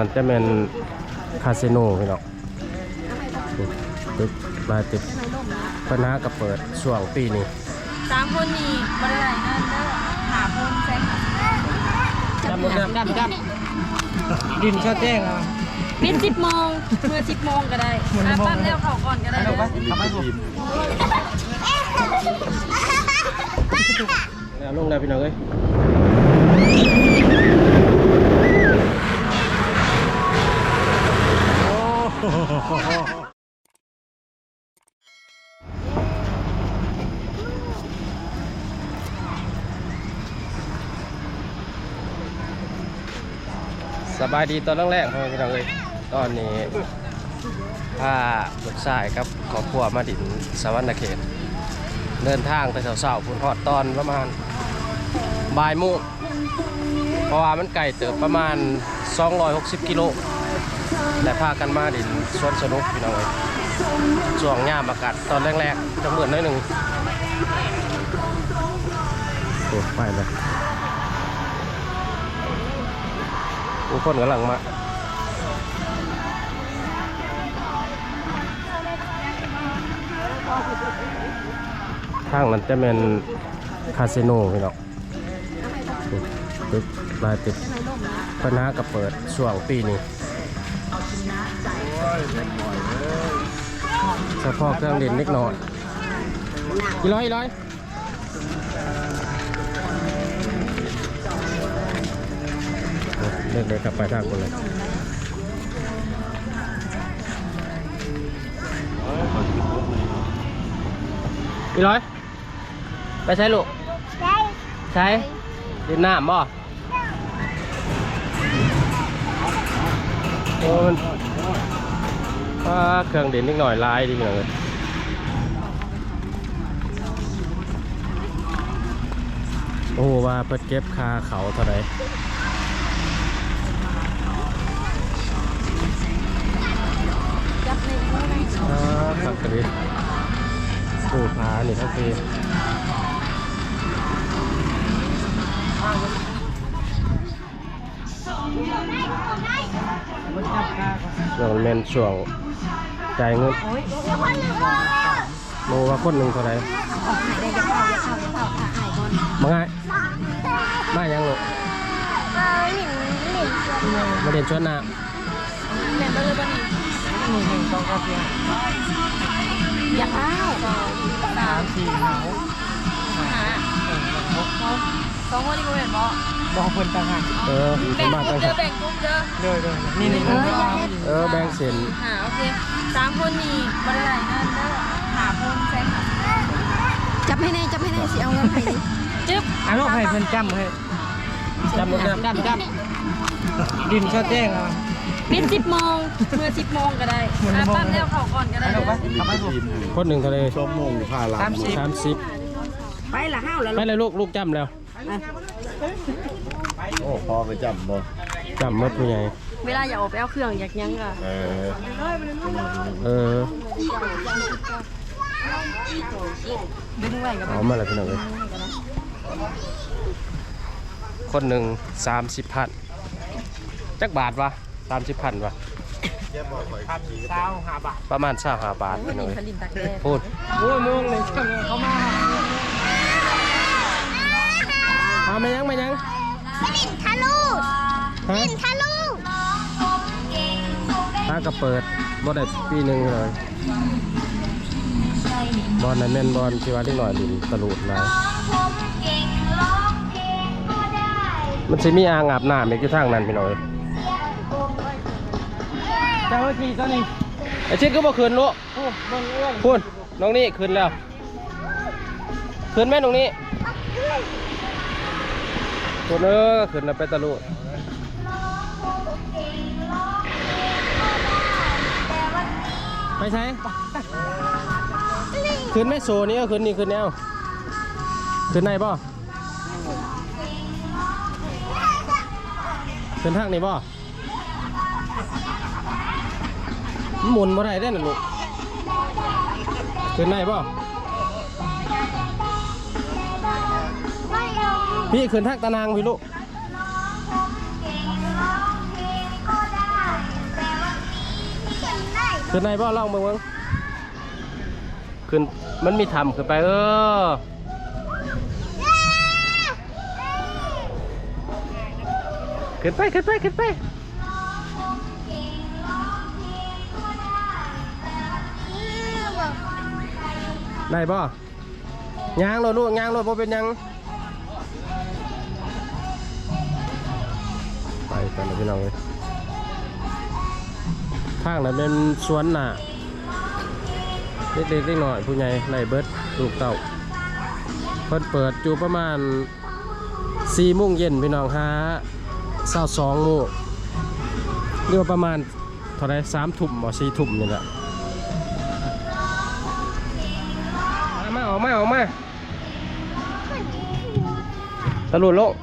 นั้นจะเป็นคาสิโนพี่น้องตึกลาตึกปัญหากับเปิดช่วงปีนี้สามคนนี่บริไรนั่นเด้อหาคนแซงจำจำจำจดินชอบแจ้งอะเปิดสิบโมงเมื่อสิบโมงก็ได้อะปั้นเร็วเขาก่อนก็ได้เอาไปทำให้ผมแล้วลงแล้พี่น้องเอ้ย สบายดีตอนแรกๆพ่อแม่พี่น้องเอ้ยตอนนี้พาลูกชายครับครอบครัวมาดินสวรรณเขต เดินทางแต่เสาๆพุ่นฮอดตอนประมาณบ่ายโมงเพราะว่ามันไกลเติบประมาณ 260 กิโล และพากันมาดินสวนสนุกพี่น้องเอ้ยช่วงย่ามอากาศตอนแรกๆจะเหมือนน้อยหนึ่งโอ้ไปเลยทุกคนกำลังมาทางนั้นจะเป็นคาสิโนพี่น้องตึกลายตึกปัญหากับเปิดช่วงปีนี้ เฉพาะเครื่องเล่นเล็กน้อยอีร้อยอีร้อยเล็กๆกลับไปทางคนเลยอีร้อย ไปใช้ลูก ใช้เล่นน้ำบ่โอ้มัน ว่าเครื่องเด่นนิดหน่อยลายดีหน่อยเลยโอ้ว่าเปิดเก็บคาเขาเท่าไหรจับในมืออ่าขักกระดิ่งปูผานี่ทั้งปีช่วงเมนช่วง จ่ายเงินโลว่าคนหนึ่งเท่าไหรออกหายได้จะเข้าจะเข้าจะเข้าค่ะหายก่อนมาง่ายมายังลูกเออหลินหลินชวนมาเรียนชวนน้แม่เบอร์บันนี้หนึ่งหนึ่งสองสามสี่อยากอ้าวสองสามสี่หาวหา สองคนที่กูเห็นบ่บอกเพิ่นต่างหากำเออแบ่งมากกจัลุ่งมเด้อแบ่งกลุ่มเด้อเด้อเด้อนี่นี่เอนี่ออยากให้เออแบ่งเส้นหาโอเคสามคนนี่บริไรนั่นเด้อหาคนแซงจับให้แน่จับให้แน่สิเอาเงินให้ดิจึ๊บอะลูกให้เพิ่นจำให้จำลูกจำจำจำดินชอบแจ้งอะปิดสิบโมงเมื่อสิบโมงก็ได้อะปั้นเร็วเขาก่อนก็ได้เอาไปทำให้ผมคนหนึ่งเท่าไหรชั่วโมงพาหลาสามสิบสามสิบไปละห้าวแล้วไปเลยลูกลูกจำแล้ว โอ้พอไปจับบ่จำเมื่อผู้ใหญ่เวลาอย่าออกไปเอาเครื่องอยากยังก็เออเออดึงไว้กับเอามาแล้วพี่น้องเลยคนหนึ่งสามสิบพันจักบาทวะสามสิบพันวะพันเก้าห้าบาทประมาณสามห้าบาทโอ้ยพี่น้องนี่เลยผลิตตะแกรงพูดโอ้ยมึงเลยช่างเขามา เอาไม่ยังไม่ยังลินทะลุฮะลินทะลุถ้าก็เปิดบ่ได้ปีหนึ่งเลยบอลนั้นแม่นบอลที่ว่าที่หน่อยดินตะลุดนะมันจะมีอ่างอาบน้ำอีกอยู่ทางนั้นพี่น้องเอ้ยเจ้าหน้าที่ก็นี่ไอ้ชิดก็บ่คืนลูกโอ้เบิ่งเอื้อนพูดน้องนี่คืนแล้วคืนแม่น้องนี่ คืนเออคืนแล้วไปตะลุไปใช้คืนแม่โซนี่ก็คืนนี่คืนแนวคืนไหนบ่คืนทางนี่บ่หมุนบ่ได้ได้อน่ะลูกขึ้นได้ป่ พี่ขึ้นทักตะนางพี่ลูกขึ้นในบ่ล่องเบิ่งเบิ่งขึ้นมันมีทำขึ้นไปเออขึ้นไปขึ้นไปขึ้นไปได้บ่ยางรถลูกยางรถบ่เป็นยัง กันเลยพี่น้องเลยทางนั้นเป็นสวนหนาเล็กๆเล็กหน่อยผู้ใหญ่ไล่เบิร์ดลูกเต่าเพิ่นเปิดอยู่ประมาณ4โมงเย็นพี่น้องฮะเศร้าสองโมงเรียกว่าประมาณเท่าไรสามทุ่มหรือสี่ทุ่มนี่แหละมาออกมาออกมาตะลุดโลก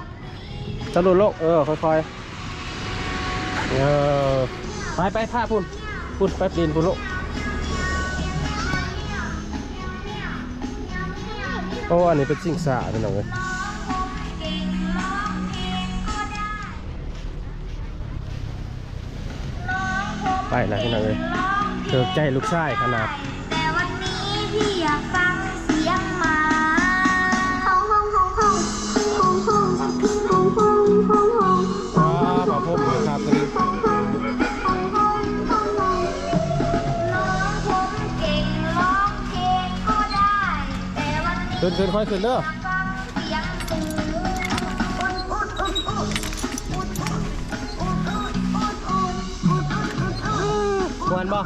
ตะลุดโลกเออ ค่อยๆ เออไปไปผ้าพุ่นพุ่นไปปีนพุ่นลูกโอ้อันนี้เป็นสิ่งสาเป็นหนังเลยไปแล้วพี่น้องเลยเกิดใจลูกชายขนาด แต่วันนี้พี่อยากฟังึ้นขึ้นค่อยขึ้นเด้อควนบ่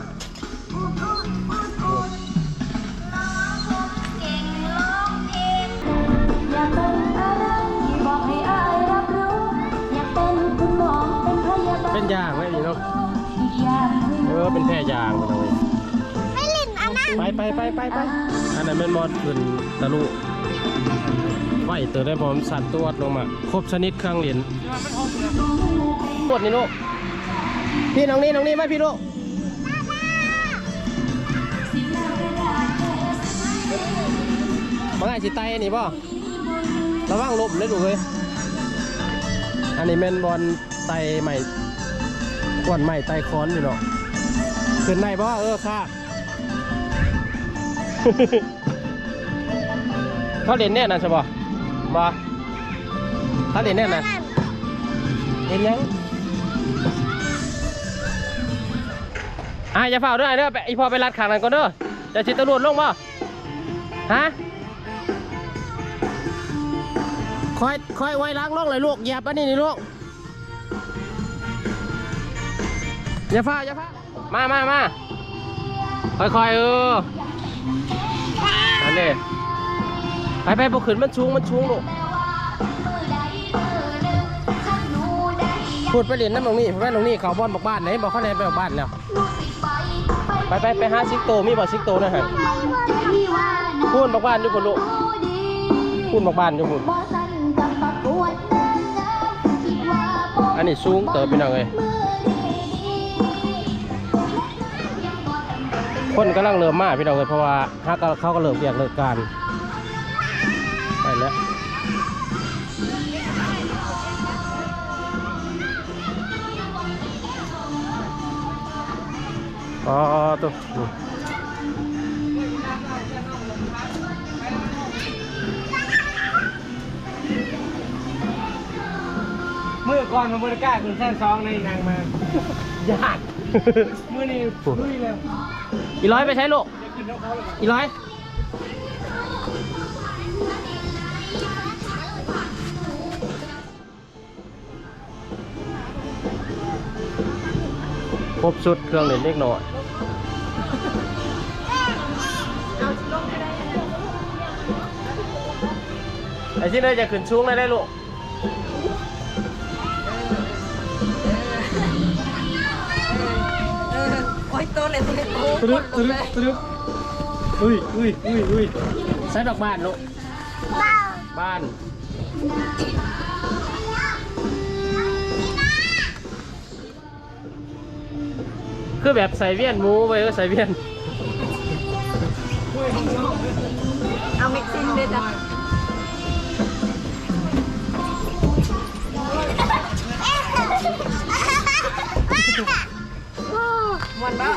เป็นยางไหมพี่น้องเออเป็นแพ่ยางมาทำไม ไปไปไปไปไปอันนั้นเป็นมอดขึ้นตะลุไหวเตอได้ผมสั่นตัวลงมา ครบชนิดเครื่องเหรียญกดนี่ลูกพี่น้องนี่น้องนี่ไหมพี่ลูกมาง่ายสิไตนี่ป่ะระวังลมเลยลูเอ้ยอันนี้แมนบอลไตใหม่กวนใหม่ไตคอนอยู่เนาะขึ้นในป่ะเออค่ะ เขาเล่นแน่นะใช่ป่ะบ่เขาเล่นแน่นะเห็นยังอะอย่าเฝ้าด้วยเด้อไปอีพอไปรัดขางนั้นก่อนเด้อจะชิดตำรวจลงบ่ฮะคอยคอยไว้ล้างลงเลยลูกอย่าปะนี่นี่ลูกอย่าเฝ้าอย่าเฝ้ามามามาค่อยๆเออ อันนี้ไปไปบกขึ้นมันชูงมันชูงลูกพูดไปเรียนน้ำตรงนี้ไปตรงนี้เขาบอลบอกบ้านไหนบอกเขาแนนไปบอกบ้านแล้วไปไปไปหาซิกโตมีบอกซิกโตนะฮะพูดบอกบ้านอยู่คนลูกพูดบอกบ้านอยู่คนอันนี้สูงเติบไปหน่อยเลย คนกำลังเริ่มมาพี่น้องเลยเพราะว่าฮักก็เขาก็เริ่มเรียกเลิกการไปแล้วอ๋อตัวนี่เมื่อก่อนมันบริการคุณแท่นซองในนางมายากเมื่อนี้ลุยเลย อีร้อยไปใช้ลูกอีร้อย ครบสุดเครื่องเล่นเล็กหน่อยไอ้ที่เลยจะขึ้นชูงเลยได้ลูก โอ้ยโตเลยตัวเล็กโอ้ตรึกตรึกตรึกอุ้ยอุ้ยอุ้ยอุ้ยใส่ดอกบ้านลูกบ้าน คือแบบใส่เวียนหมูไปก็ใส่เวียนเอาเม็กซินด้วยจ้ะ มันบ้า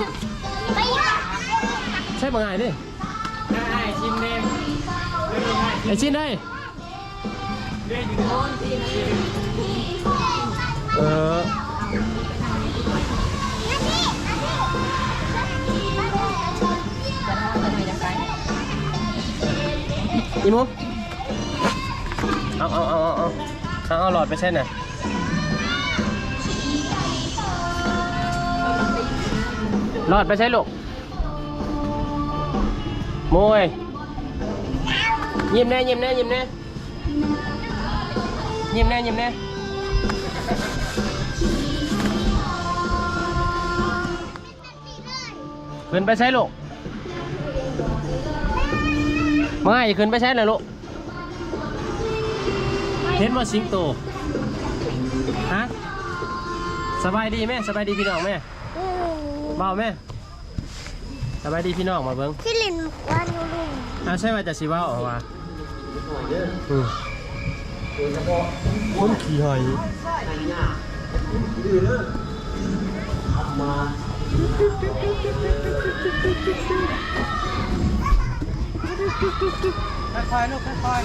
ไปมาไงดิได้ชิมเด้ไม่ได้ไอชิ้นได้เด้อยู่โน่นเอออีมุเอาเอาเอาเอาเอาเอาเอาหลอดไปเส้นน่ะ หลอดไปใช่ลูกมวยยิ้มแน่ยิ้มแน่ยิ้มแน่ยิ้มแน่ยิ้มแน่ขึ้นไปใช่ลูกไม่ขึ้นไปใช่เลยลูกเห็นว่าสิงโตฮะสบายดีไหมสบายดีพี่น้องไหม บาไหมสบายดีพี่น้องมาเบิ้งที่ลินวันลุงอ่าใช่ว่าจะสิเว่าออกมาอืมคนขี่หอยค่อยๆลูกค่อย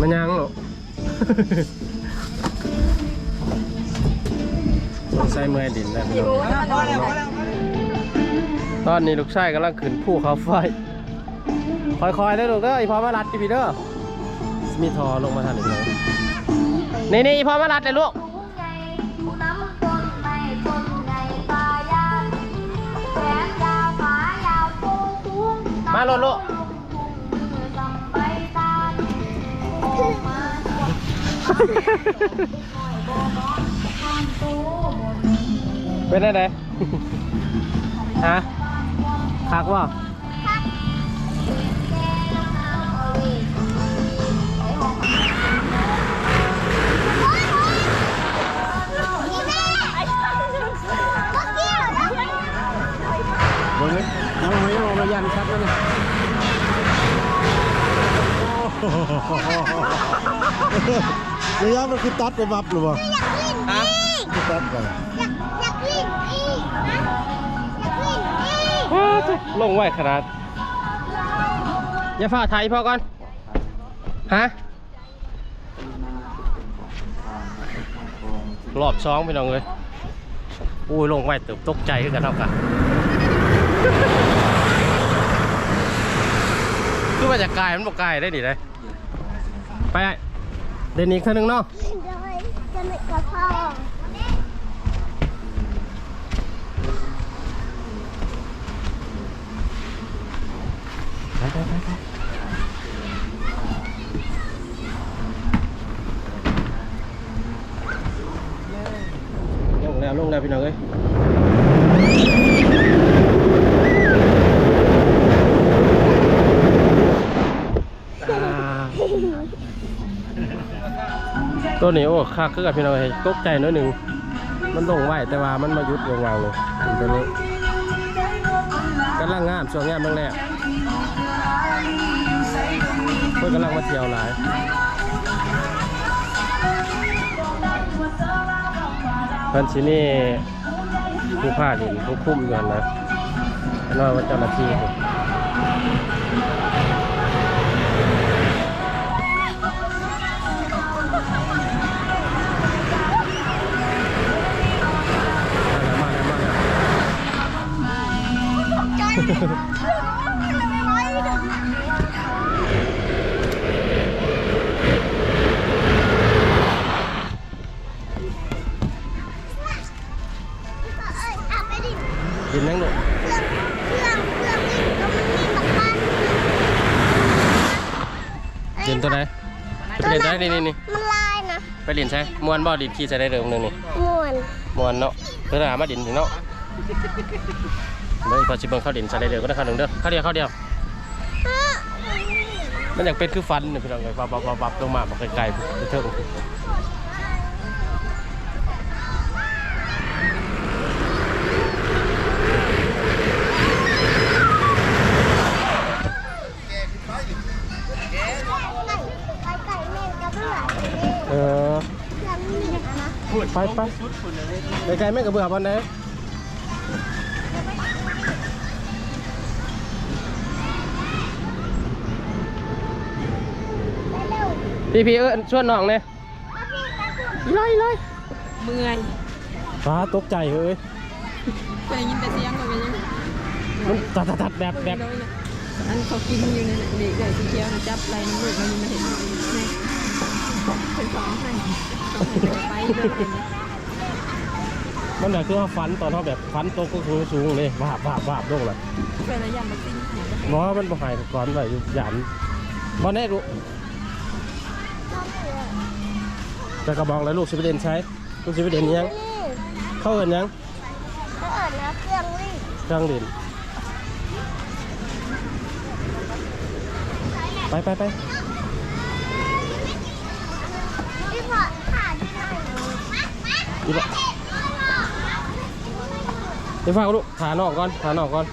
มันยังหรอ กใส่เมื่อยดินแล้วพี่น้องๆพอแล้วพอแล้วตอนนี้ลูกชายกำลังขึ้นภูเขาไฟคอยๆได้อลูกเด้ออีพอมารัดดิพี่เด้อมีทอลงมาทันอีกแล้วนี่นี่อีพอมารัดเลยลูกผู้ใหญ่ผู้น้ำคนไม่คนในป่ายางแขนยาวขายาวโค้งคุ้งมาโลดลูกล เป็นอะไรฮะคักว่าบนเลยเอาไว้เอามายันครับแล้วนี่ ระยะมันคือตัดไปบับหรือเปล่าฮะคือตัดไปอยากอยากลิ้นอีกนะอยากลิ้นอีกลงไหวขนาดอย่าฝ่าไทยพอก่อน ฮะ รอบสองพี่น้องเลยอุ้ยลงไหวเติบตกใจขึ้นกันเท่ากันคือมาจากกายมันบอกกายได้ดิเลยไปไอ้ เดนอีกเท่านึงเนาะเดี๋ยวให้จะนึกกับพ่อลงแล้วลงแล้วพี่น้องเอ้ย ตัวนี้โอ้คักคือกับพี่น้องเอ้ยตกใจน้อยหนึ่งมันลงไหวแต่ว่ามันมายุดวงวางเลยตัวนี้กำลังงามช่วงงามเมืองแรกเพื่อนกำลังมาเที่ยวหลายเพิ่นสินี่ผู้ผ้าดินผู้คุ้มอยู่หั่นะนนั้นว่าเจ้าหน้าที่ กินยังลูกเครื่องเครื่องเครื่องนี่ก็มันมีหมักมันกินตัวไหนจะไปเรียนตัวไหนนี่นี่นี่มันลายนะ ไปเรียนใช่มวนบ่ดินขี่ใส่ได้เร็วนึงนี่ม่วนมวนเนาะเพื่อหามาดินนี่เนาะ เดี๋ยวพอชิเบิ่งเข้าดินใส่ได้เร็วก็ได้ข้าวหนึ่งเด้อข้าวเดียวข้าวเดียว มันอยากเป็นคือฟันเนี่ยพี่น้องเลยบับบับบับบับลงมาบอกไกลๆไปเถอะเออเครื่องนี่นะพูดไปไปไปไกลไม่กระเบื่อปานไหน พี่พี่เอิญชวนน้องเนี่ยไล่ไล่เมื่อยฟ้าตกใจเอ้ยเคยได้ยินแต่เสียงก็เป็นยังมันตัดตัดตัดแบบแบบอันเขากินอยู่ในนั้นเด็กใหญ่สีเขียวนะจับไรน้ำลูกมันยังไม่เห็นนี่เป็นสองให้สองให้ไปเลยมันแบบคือว่าฟันตอนเขาแบบฟันตกก็คือสูงเลยวาบวาบวาบลงเลยเป็นระยะมันติ้งหายหมอมันบ่หายก่อนไว้อยู่หยันบ่แน่รู้ จะกระบองแล้วลูกสิไปเด่นใช้ ลูกสิไปเด่นยัง เข้าเอินยัง เขาเอิญนะเครื่องรีดเครื่องเด่นไปไปไปพี่พอถ่ายที่ไหนอีบะเดี๋ยวฟังลูกถานอกก่อนถานอกก่อน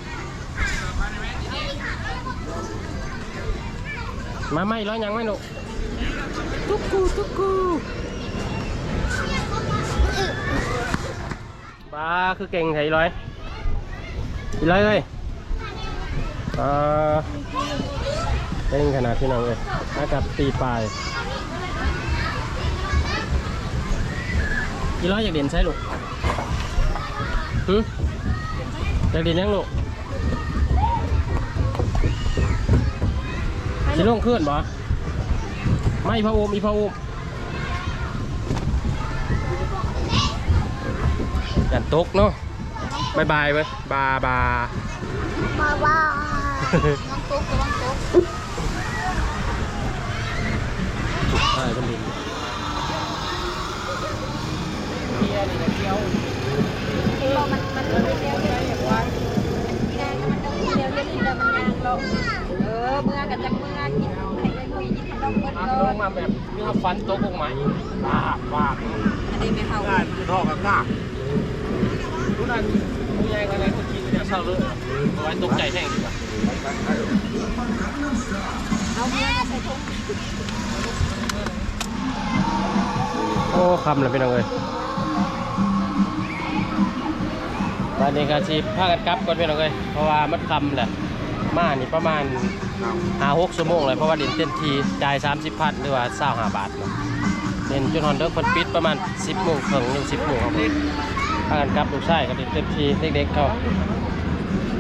มาไม่ร้อยยังไม่หนุตุ๊กกูตุ๊กกู บ้าคือเก่งไงร้อยอีร้อยเลยอ่าเก่งขนาดพี่น้องเลยมากับตีปลายอีร้อยอยากเด่นใช่ลูกหืออยากเด่นยังลูกสิลงขึ้นบ่ไม่พะโอมอีพะโอม ตกเนาะบายบายเว้ยบาบามาว่าน้องตุ๊กกับน้องตุ๊กใช่เป็นดินเรามันมันไม่เลี้ยวเยวอย่างว่าแดงมันต้องเลี้ยวเลี้ยวมันยางลงเออเมื่อกันจังเมื่อกินให้ได้คุยกินขนมเบิดอะก่ลงมาแบบนี่เขาฟันตกลงมาอีกบาบบาอันนี้ไม่เข้าได้คือท่อกับหน้า กันผู้ใหญ่อะไรคนกินเนี่ยเศร้าเลยเอาไว้ตกใจแห้งดีกว่าเอาเมื่อใส่ถุงโอ้คำเลยพี่น้องเอ้ยตอนนี้ก็ชีพากันกลับก่อนพี่น้องเอ้ยเพราะว่ามันคำแหละมานี่ประมาณหาหกชั่วโมงเลยเพราะว่าเล่นเต็มทีจ่ายสามสิบพันหรือว่าเศร้าหาบาทเนาะเล่นจนฮอนเดอร์คนปิดประมาณสิบโมงถึงหนึ่งสิบโมงครับากันกลับลูกชายก็เล่นเต็มทีเด็กๆเขา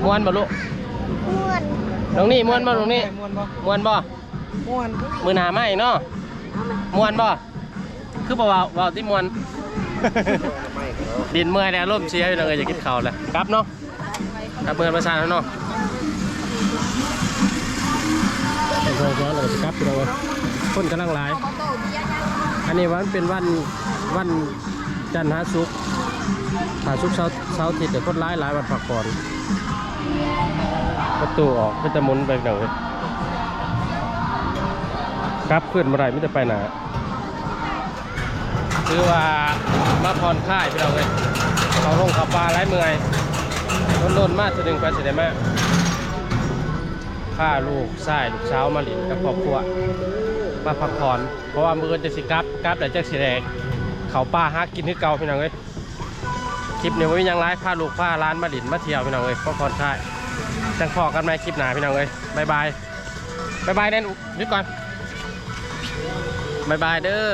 ม้วนบ่ลูกม่วนน้องนี่ม้วนบ่น้องนี่ม้วนบ่ม้วนบ่ม้วนมือหนาไหมเนาะมวนบ่คือบ่เว้าเว้าที่มวนดินเมื่อยแล้วร่มเชียร์อยู่เลยอยากกินข้าวแล้วกลับเนาะกลับเมืองประชาชนเนาะเป็นโรงร้อนเลยกลับไปเลยคนกำลังหลายเอาโต๊ะเบียร์ยังอันนี้วันเป็นวันวันจันทร์หาศุก ร์หาศุกร์เสาเสาร์อาทิตย์เดี๋ยวคนร้ายหลายวันพักผ่อนประตูออกเป็นตะมุนไปหน่อยกลับขึ้นเมื่อไรไม่จะไปไหนคือว่ามาผ่อนคลายพี่เราเลยเขาลงขับปลาไร้เมื่อยโดนๆมากจะดึงไปเสียได้มากข้าลูกชายลูกเช้ามาหลินกับครอบครัวมาพักผ่อน เพราะว่ามือจะสิกับกับแต่จะสิแดงเขาป่าฮักกินที่เก่าพี่น้องเอ้ย คลิปนี้ว่ามียังไลฟ์พาลูกพาร้านมาหลินมาเที่ยวพี่น้องเอ้ยก็คอนค่ายจังพอกันไหมคลิปหนาพี่น้องเอ้ยบายบายบายบายแน่นยุดก่อนบายบายเด้อ